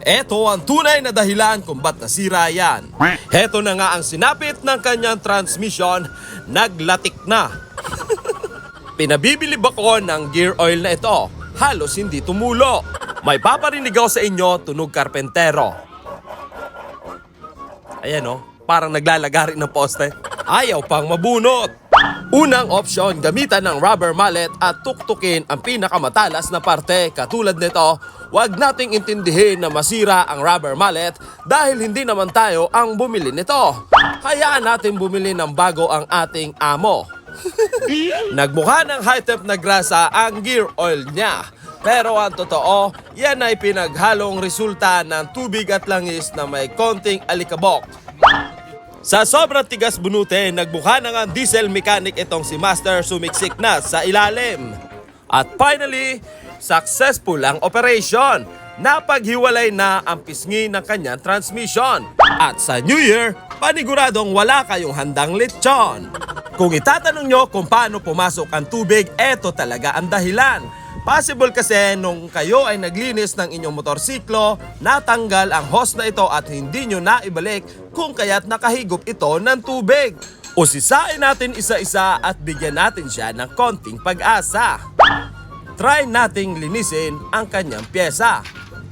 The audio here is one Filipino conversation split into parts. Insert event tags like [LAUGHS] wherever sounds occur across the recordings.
Eto ang tunay na dahilan kung ba't nasira yan. Heto na nga ang sinapit ng kanyang transmission, naglatik na. [LAUGHS] Pinabibilib ako ng gear oil na ito. Halos hindi tumulo. May paparinig ako sa inyo, tunog karpentero. Ayan o, parang naglalagari ng poste. Ayaw pang mabunot. Unang opsyon, gamitan ng rubber mallet at tuktukin ang pinakamatalas na parte. Katulad nito, huwag nating intindihin na masira ang rubber mallet dahil hindi naman tayo ang bumili nito. Hayaan natin bumili ng bago ang ating amo. [LAUGHS] Nagmukha ng high temp na grasa ang gear oil niya. Pero ang totoo, yan ay pinaghalong resulta ng tubig at langis na may konting alikabok. Sa sobrang tigas bunute, nagmukha na ang diesel mechanic itong si Master sumiksik na sa ilalim. At finally, successful ang operation. Napaghiwalay na ang pisngi ng kanyang transmission. At sa New Year, paniguradong wala kayong handang lechon. Kung itatanong nyo kung paano pumasok ang tubig, eto talaga ang dahilan. Possible kasi nung kayo ay naglinis ng inyong motorsiklo, natanggal ang hose na ito at hindi nyo naibalik kung kaya't nakahigop ito ng tubig. Usisain natin isa-isa at bigyan natin siya ng konting pag-asa. Try nating linisin ang kanyang pyesa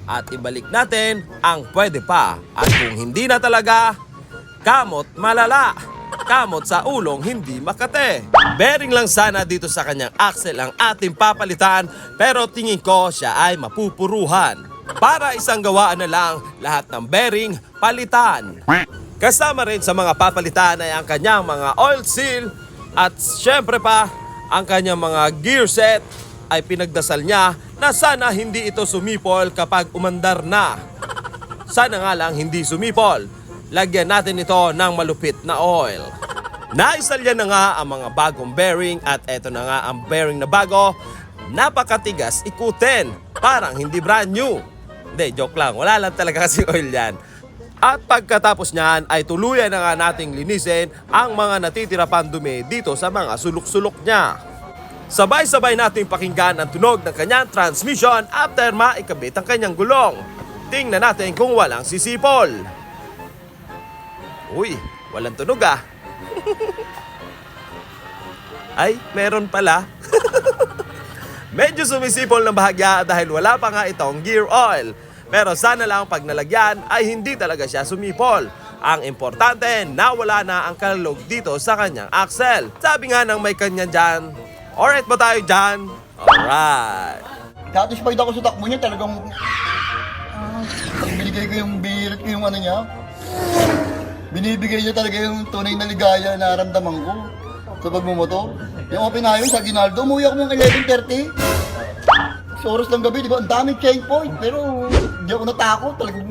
at ibalik natin ang pwede pa. At kung hindi na talaga, kamot malala. Kamot sa ulong hindi makate. Bearing lang sana dito sa kanyang axle ang ating papalitan pero tingin ko siya ay mapupuruhan. Para isang gawaan na lang lahat ng bearing palitan. Kasama rin sa mga papalitan ay ang kanyang mga oil seal at syempre pa ang kanyang mga gear set ay pinagdasal niya na sana hindi ito sumipol kapag umandar na. Sana nga lang hindi sumipol. Lagyan natin ito ng malupit na oil. Naisalya na nga ang mga bagong bearing at eto na nga ang bearing na bago. Napakatigas ikutin. Parang hindi brand new. Hindi, joke lang. Wala lang talaga [LAUGHS] kasi oil yan. At pagkatapos niyan ay tuluyan na nga nating linisin ang mga natitira pang dumi dito sa mga sulok-sulok niya. Sabay-sabay nating pakinggan ang tunog ng kanyang transmission after maikabit ang kanyang gulong. Tingnan natin kung walang sisipol. Uy, walang tunog ah. [LAUGHS] Ay, meron pala. [LAUGHS] Medyo sumisipol ng bahagya dahil wala pa nga itong gear oil. Pero sana lang pag nalagyan ay hindi talaga siya sumipol. Ang importante, nawala na ang kalulog dito sa kanyang axle. Sabi nga ng may kanya dyan, alright ba tayo dyan? Alright. Satisfied ako sa takbo niya, talagang... Ah, pag binigay ko yung birit ko yung ano niya, binibigay niya talaga yung tunay na ligaya na naramdaman ko sa pagmumoto. Yung open highway sa Ginaldo, umuwi ako ng 11.30. Sa oras ng gabi, di ba? Ang daming checkpoint, pero hindi ako natakot. Talagang,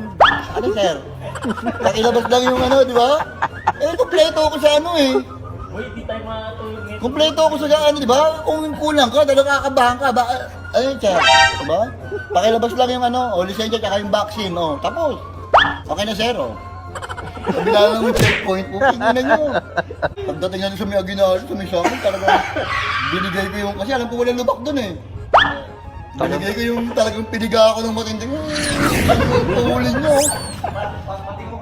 ano sir? Pakilabas lang yung ano, di ba? Eh, kompleto ako sa ano eh. Kompleto ako sa ano, di ba? Kung kulang ka, dahil kakabahan ka, ba? Ayun, sir. Di ba? Pakilabas lang yung ano, o lisensya tsaka yung vaccine, o. Tapos. Okay na, sir, o. Kabila lang yung checkpoint po, tingnan nyo. Pagdating natin sa may Aguinaldo, sa may Samuel, talagang binigay ko yung, kasi alam ko walang lubak dun eh. Binigay ko yung talagang piniga ako ng matinding, tuhulin nyo.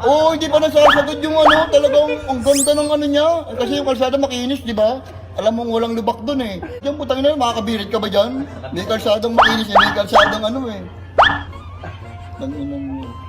Oo, oh, hindi pa nasasagot yung ano, talagang ang ganda ng ano niya. Kasi yung kalsada makinis, di ba? Alam mong walang lubak dun eh. Diyan putang ina, makakabirit ka ba dyan? May kalsadang makinis eh, may kalsadang ano eh. Tanginan mo.